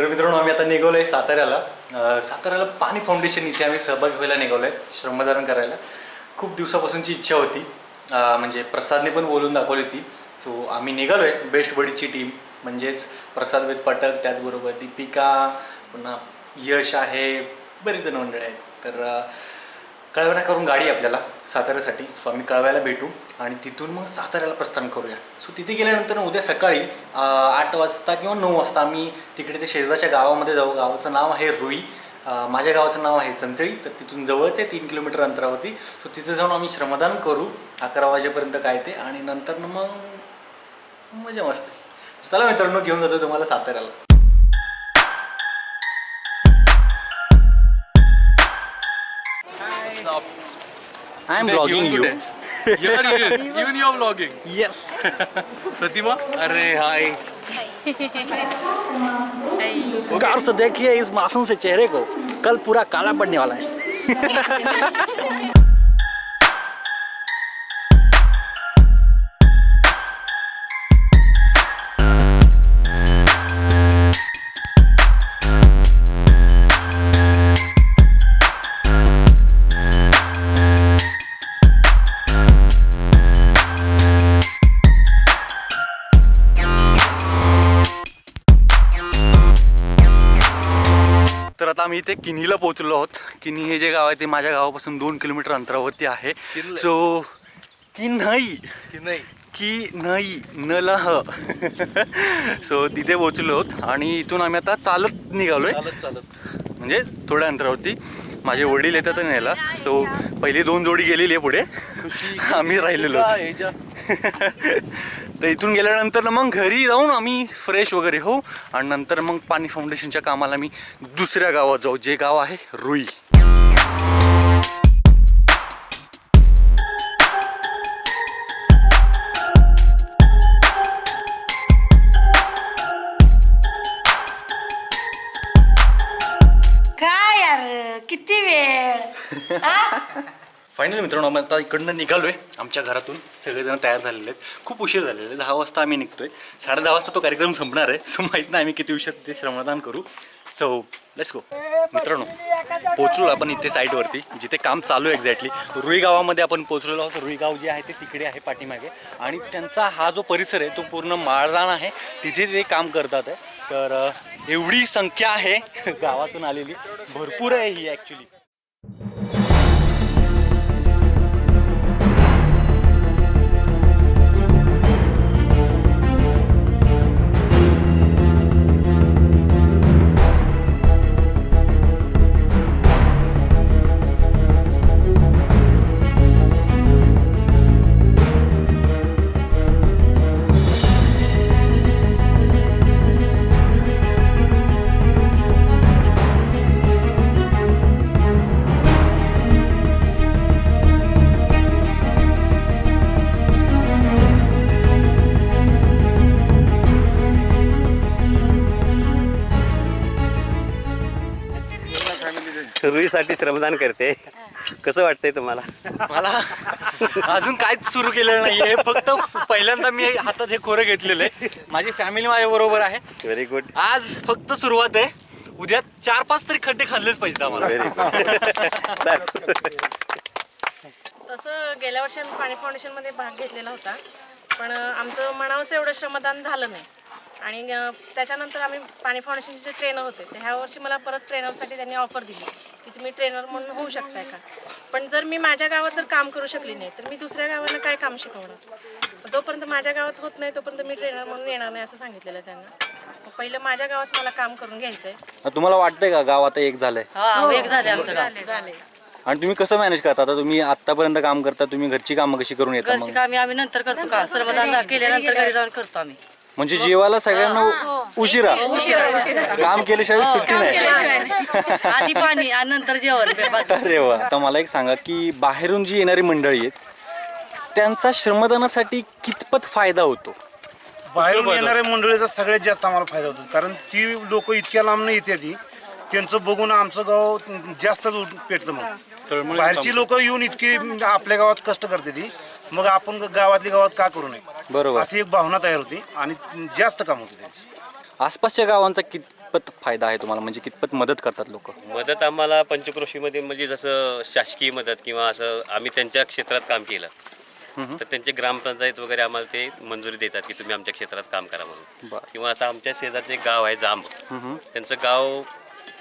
तर मित्रांनो आम्ही आता निघालो आहे साताऱ्याला साताऱ्याला पाणी फाउंडेशन इथे आम्ही सहभागी व्हायला निघालो आहे श्रमदान करायला. खूप दिवसापासूनची इच्छा होती. म्हणजे प्रसादने पण बोलून दाखवली होती सो आम्ही निघालो आहे बेस्ट बडीची टीम म्हणजेच प्रसाद विथ पटक त्याचबरोबर दीपिका पुन्हा यश आहे बरीच जण मंडळ आहेत. तर कळवणा करून गाडी आपल्याला साताऱ्यासाठी. सो आम्ही कळवायला भेटू आणि तिथून मग साताऱ्याला प्रस्थान करूया. सो तिथे गेल्यानंतर उद्या सकाळी आठ वाजता किंवा नऊ वाजता आम्ही तिकडे ते शेजारच्या गावामध्ये जाऊ. गावाचं नाव आहे रुई. माझ्या गावाचं नाव आहे चंचळी. तर तिथून जवळच आहे तीन किलोमीटर अंतरावरती. सो तिथे जाऊन आम्ही श्रमदान करू. अकरा वाजेपर्यंत काय ते. आणि नंतर मग मजा मस्ती. चला मित्रांनो घेऊन जातो तुम्हाला साताऱ्याला. I am vlogging you You're even, even you're vlogging. Yes Pratima अरे हाय गौर से देखिए इस मासूम से चेहरे को। कल पूरा काला पड़ने वाला है। आता आम्ही इथे किनीला पोहोचलो आहोत. किनी हे जे गाव आहे ते माझ्या गावापासून दोन किलोमीटर अंतरावरती आहे. सो की नाही की नाही न लह सो तिथे पोहोचलो आहोत. आणि इथून आम्ही आता चालत निघालोय. म्हणजे थोड्या अंतरावरती. माझे वडील येतात न्यायला सो पहिली दोन जोडी गेलेली आहे पुढे. आम्ही राहिलेलो तर इथून गेल्यानंतर मग घरी जाऊन आम्ही फ्रेश वगैरे होऊ आणि नंतर मग पाणी फाउंडेशनच्या कामाला मी दुसऱ्या गावात जाऊ जे गाव आहे रुई. फायनली मित्रांनो आम्ही आता इकडनं निघालोय. आमच्या घरातून सगळेजण तयार झालेले आहेत. खूप उशीर झालेले आहे. दहा वाजता आम्ही निघतोय. साडे दहा वाजता तो कार्यक्रम संपणार आहे. सो माहीत नाही आम्ही किती उशीर ते श्रमदान करू. सो लेट्स गो मित्रांनो पोचलो आपण इथे साईडवरती जिथे काम चालू आहे एक्झॅक्टली रुई गावामध्ये आपण पोचलेलो आहोत. रुई गाव जे आहे ते तिकडे आहे पाठीमागे. आणि त्यांचा हा जो परिसर आहे तो पूर्ण माळराण आहे. तिथे ते काम करतात आहे. तर एवढी संख्या आहे गावातून आलेली. भरपूर आहे ही ॲक्च्युली रुईसाठी श्रमदान करते. कसं वाटतंय तुम्हाला? मला अजून काहीच सुरू केलेलं नाहीये. फक्त पहिल्यांदा मी हातात हे खोरं घेतलेलं आहे. माझी फॅमिली माझ्या बरोबर आहे. व्हेरी गुड आज फक्त सुरुवात आहे. उद्या चार पाच तरी खड्डे खाल्लेच पाहिजेत आम्हाला. व्हेरी गुड तसं गेल्या वर्षी आम्ही पाणी फाउंडेशनमध्ये भाग घेतलेला होता. पण आमचं म्हणावंसं एवढं श्रमदान झालं नाही. आणि त्याच्यानंतर आम्ही पाणी फाउंडेशनचे जे ट्रेनर होते तर ह्या वर्षी मला परत ट्रेनरसाठी त्यांनी ऑफर दिली. की तुम्ही ट्रेनर म्हणून होऊ शकताय का? पण जर मी माझ्या गावात जर काम करू शकली नाही तर मी दुसऱ्या गावांना काय काम शिकवणार? जोपर्यंत माझ्या गावात होत नाही तोपर्यंत मी ट्रेनर म्हणून येणार नाही असं सांगितलेलं आहे त्यांना पहिलं माझ्या गावात मला काम करून घ्यायचं आहे तुम्हाला वाटतंय का गाव आता एक झालंय? हा, एक झाले आमचं गाव. झाले आणि तुम्ही कसं मॅनेज करता? आता तुम्ही आतापर्यंत काम करता तुम्ही घरची कामं कशी करून येता घरची मग? कामे आम्ही नंतर करतो का? जा- केल्यानंतर घरी जाऊन करतो आम्ही. म्हणजे जेवायला सगळ्यांना उशिरा. काम केल्याशिवाय सुट्टी नाही. आधी पाणी आणि नंतर जेवण बस. अरे वा. आता मला एक सांगा की बाहेरून जी येणारी मंडळी आहेत त्यांचा श्रमदानासाठी कितपत फायदा होतो? बाहेरून येणाऱ्या मंडळीचा सगळ्यात जास्त आम्हाला फायदा होतो. कारण ती लोक इतक्या लांब येते ती. त्यांचं बघून आमचं गाव जास्तच पेटतं मग. बाहेरची लोक येऊन इतकी आपल्या गावात कष्ट करते ती. मग आपण गावातली गावात का करू नये? बरोबर. अशी एक भावना तयार होती आणि जास्त काम होतं त्यांचं. आसपासच्या गावांचा कित कितपत फायदा आहे तुम्हाला? म्हणजे कितपत मदत करतात लोक? मदत आम्हाला पंचक्रोशीमध्ये म्हणजे जसं शासकीय मदत किंवा असं आम्ही त्यांच्या क्षेत्रात काम केलं तर त्यांचे ग्रामपंचायत वगैरे आम्हाला ते मंजुरी देतात की तुम्ही आमच्या क्षेत्रात काम करा म्हणून. बरं. किंवा आता आमच्या शेजारचं एक गाव आहे जांब. त्यांचं गाव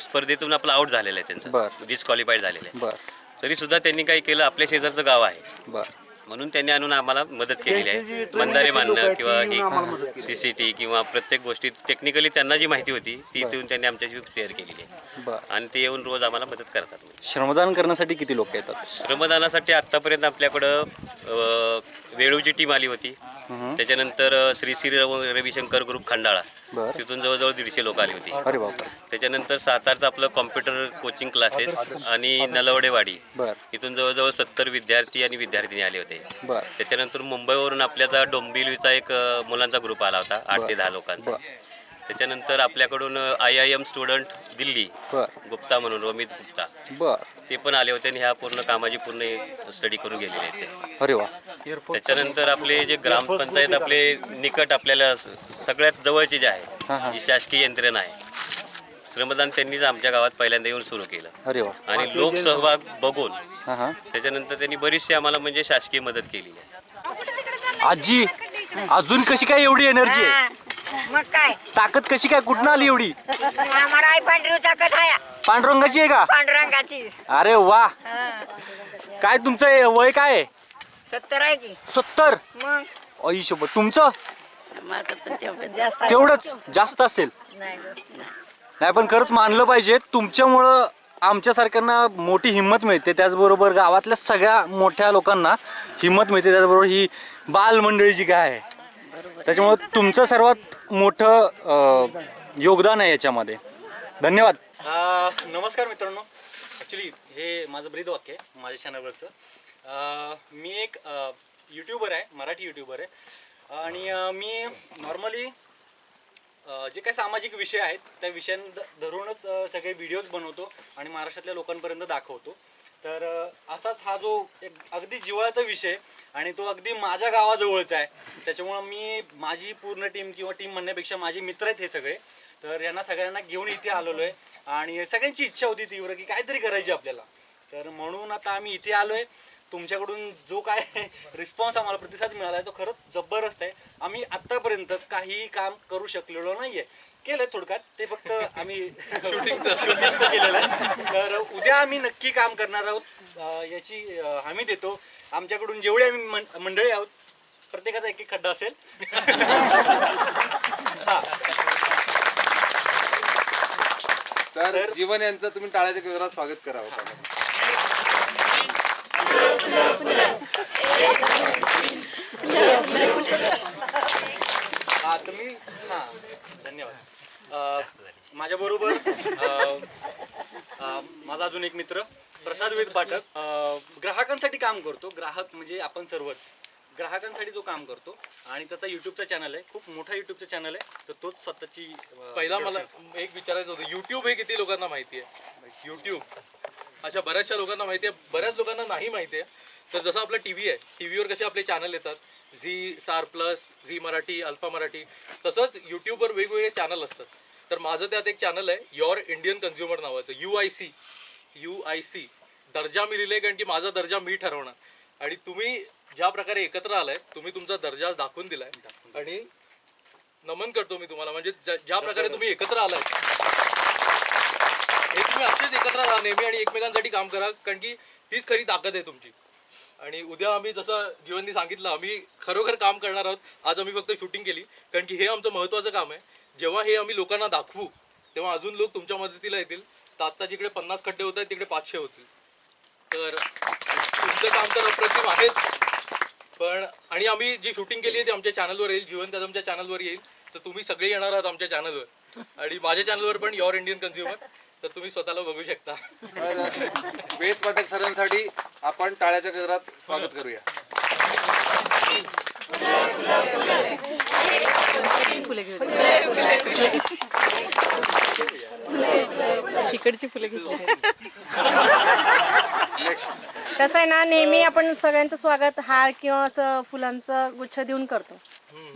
स्पर्धेतून आपलं आउट झालेलं आहे त्यांचं. बरं. डिस्क्वालिफाईड झालेलं आहे. बर. तरी सुद्धा त्यांनी काय केलं आपल्या शेजारचं गाव आहे. बर. म्हणून त्यांनी आणून आम्हाला मदत केलेली आहे. मंदारे मानणं किंवा ही केली. सीसीटी किंवा प्रत्येक गोष्टी टेक्निकली त्यांना जी माहिती होती ती देऊन त्यांनी आमच्याशी शेअर केलेली आहे. आणि ते येऊन रोज आम्हाला मदत करतात. श्रमदान करण्यासाठी किती लोक येतात? श्रमदानासाठी आतापर्यंत आपल्याकडं वेळूची टीम आली होती. त्याच्यानंतर श्री श्री रव- रविशंकर ग्रुप खंडाळा. तिथून जवळजवळ दीडशे लोक आली होती. त्याच्यानंतर सातारचं आपलं कॉम्प्युटर कोचिंग क्लासेस आणि नलवडेवाडी. इथून जवळजवळ सत्तर विद्यार्थी आणि विद्यार्थिनी आले होते. बर. त्याच्यानंतर मुंबईवरून आपल्याचा डोंबिवलीचा एक मुलांचा ग्रुप आला होता आठ ते दहा लोकांचा. त्याच्यानंतर आपल्याकडून I I am student Delhi Gupta म्हणून रोमित गुप्ता. बर. ते पण आले होते आणि ह्या पूर्ण कामाची पूर्ण स्टडी करून गेलेले आहेत अरे वा. त्याच्यानंतर आपले जे ग्रामपंचायत आपले निकट आपल्याला सगळ्यात जवळचे जे आहे जी शासकीय यंत्रणा आहे श्रमदान त्यांनीच आमच्या गावात पहिल्यांदा येऊन सुरू केलं. अरे वा. आणि लोकसहभाग बघून हां हां. त्याच्यानंतर त्यांनी बरीचशी आम्हाला म्हणजे शासकीय मदत केली आहे. आजी अजून कशी काय एवढी एनर्जी आहे? हा. मग काय? ताकद कशी काय? कुठनं आली एवढी? आम्हाला आई पांढरी ताकद आहे. पांडुरंगाची आहे का? पांडुरंगाची. अरे वा. हा. काय तुमचं वय काय आहे? सत्तर आहे की. सत्तर? मग? तुमचं? माझं पण तेवढं जास्त आहे. तेवढंच जास्त असेल. नाही. नाही पण खरंच मानलं पाहिजे तुमच्यामुळं आमच्यासारख्यांना मोठी हिंमत मिळते. त्याचबरोबर गावातल्या सगळ्या मोठ्या लोकांना हिंमत मिळते. त्याचबरोबर ही बालमंडळी जी काय आहे त्याच्यामुळं तुमचं सर्वात मोठं अं, योगदान आहे याच्यामध्ये. धन्यवाद. नमस्कार मित्रांनो. ॲक्च्युली हे माझं ब्रीद वाक्य आहे माझ्या चॅनलवरचं अं, मी एक यूट्यूबर आहे मराठी यूट्यूबर आहे. आणि अं, मी नॉर्मली अ, जे काही सामाजिक विषय आहेत त्या विषयां धरूनच अ, सगळे व्हिडिओज बनवतो आणि महाराष्ट्रातल्या लोकांपर्यंत दाखवतो. तर अ, असाच हा जो एक अगदी जिव्हाळ्याचा विषय आणि तो अगदी माझ्या गावाजवळचा आहे. त्याच्यामुळं मी माझी पूर्ण टीम किंवा टीम म्हणण्यापेक्षा माझे मित्र आहेत हे सगळे. तर यांना सगळ्यांना घेऊन इथे आलेलो आहे. आणि सगळ्यांची इच्छा होती तीव्र की काहीतरी करायची आपल्याला. तर म्हणून आता आम्ही इथे आलो आहे तुमच्याकडून जो काय रिस्पॉन्स आम्हाला प्रतिसाद मिळाला आहे तो खरंच जबरदस्त आहे. आम्ही आत्तापर्यंत काहीही काम करू शकलेलो नाही आहे केलं थोडक्यात ते फक्त आम्ही शूटिंगचं. शूटिंगचं केलेलं आहे. तर उद्या आम्ही नक्की काम करणार आहोत. याची हमी देतो. आमच्याकडून जेवढे आम्ही मंडळी आहोत प्रत्येकाचा एक एक खड्डा असेल. तर जीवन यांचं तुम्ही टाळ्याच्या गजरात स्वागत करावं हा तुम्ही हां धन्यवाद. माझ्याबरोबर अं, अं, माझा अजून एक मित्र प्रसाद वेद पाठक. ग्राहकांसाठी काम करतो. ग्राहक म्हणजे आपण सर्वच. ग्राहकांसाठी तो काम करतो. आणि त्याचा युट्यूबचा चॅनल आहे. खूप मोठा युट्यूबचा चॅनल आहे. तर तोच स्वतःची पहिला मला एक विचारायचं होतं. युट्यूब हे किती लोकांना माहिती आहे? युट्यूब अशा बऱ्याचशा लोकांना माहिती आहे बऱ्याच लोकांना नाही माहिती आहे तर जसं आपलं टी व्ही आहे टी व्हीवर कसे आपले चॅनल येतात. Zee Star Plus Zee Marathi Alpha Marathi तसंच यूट्यूबवर वेगवेगळे चॅनल असतात. तर माझं त्यात एक चॅनल आहे युअर इंडियन कन्झ्युमर नावाचं U I C U I C दर्जा मी लिहिले कारण की माझा दर्जा मी ठरवणार. आणि तुम्ही ज्या प्रकारे एकत्र आलाय तुम्ही तुमचा दर्जा दाखवून दिलाय. आणि नमन करतो मी तुम्हाला. म्हणजे ज्या ज्या प्रकारे तुम्ही एकत्र आलाय हे तुम्ही असेच एकत्र राहा नेहमी आणि एकमेकांसाठी काम करा कारण की तीच खरी ताकद आहे तुमची. आणि उद्या आम्ही जसं जीवननी सांगितलं आम्ही खरोखर काम करणार आहोत. आज आम्ही फक्त शूटिंग केली कारण की हे आमचं महत्त्वाचं काम आहे. जेव्हा हे आम्ही लोकांना दाखवू तेव्हा अजून लोक तुमच्या मदतीला येतील. तर आत्ता जिकडे पन्नास खड्डे होत आहेत तिकडे पाचशे होतील. तर तुमचं काम तर अप्रतिम आहेच पण आणि आम्ही जी शूटिंग केली आहे ती आमच्या चॅनलवर येईल. जीवन त्यात आमच्या चॅनलवर येईल. तर तुम्ही सगळे येणार आहात आमच्या चॅनलवर आणि माझ्या चॅनलवर पण युअर इंडियन कन्झ्युमर तर तुम्ही स्वतःला बघू शकता. वेद पाठक सरांसाठी आपण टाळ्याच्या गजरात स्वागत करूया. कसं आहे ना नेहमी आपण सगळ्यांचं स्वागत हार किंवा असं फुलांचं गुच्छ देऊन करतो.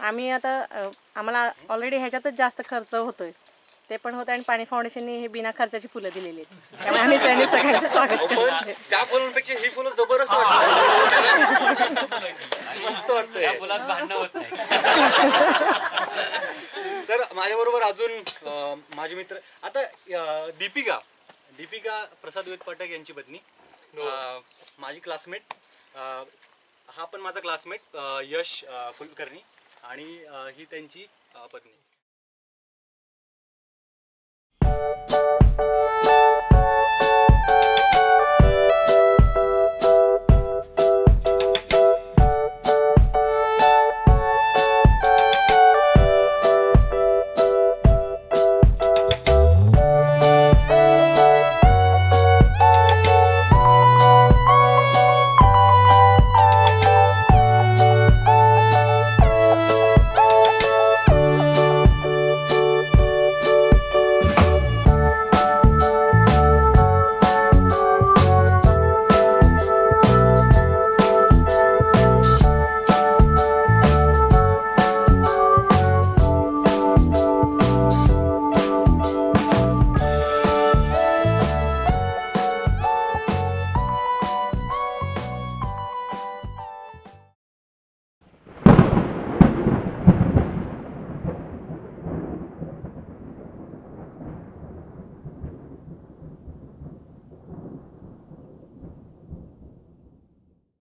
आम्ही आता अ, आम्हाला ऑलरेडी ह्याच्यातच जास्त खर्च होतोय. ते पण होतं आणि पाणी फाउंडेशनने हे बिना खर्चाची फुलं दिलेली आहेत. त्यामुळे आम्ही त्यांनी सगळ्यांचं स्वागत करतो त्या फुलांपेक्षा ही फुलं जबरदस्त वाटतात. मस्त वाटतंय. फुलात भांडणं होत नाही. तर माझ्याबरोबर अजून अं, माझे मित्र आता अं, दीपिका दीपिका प्रसाद वेद पाठक यांची पत्नी. अं, माझी क्लासमेट हा पण माझा क्लासमेट यश अं, कुलकर्णी. आणि अं, ही त्यांची अं, पत्नी.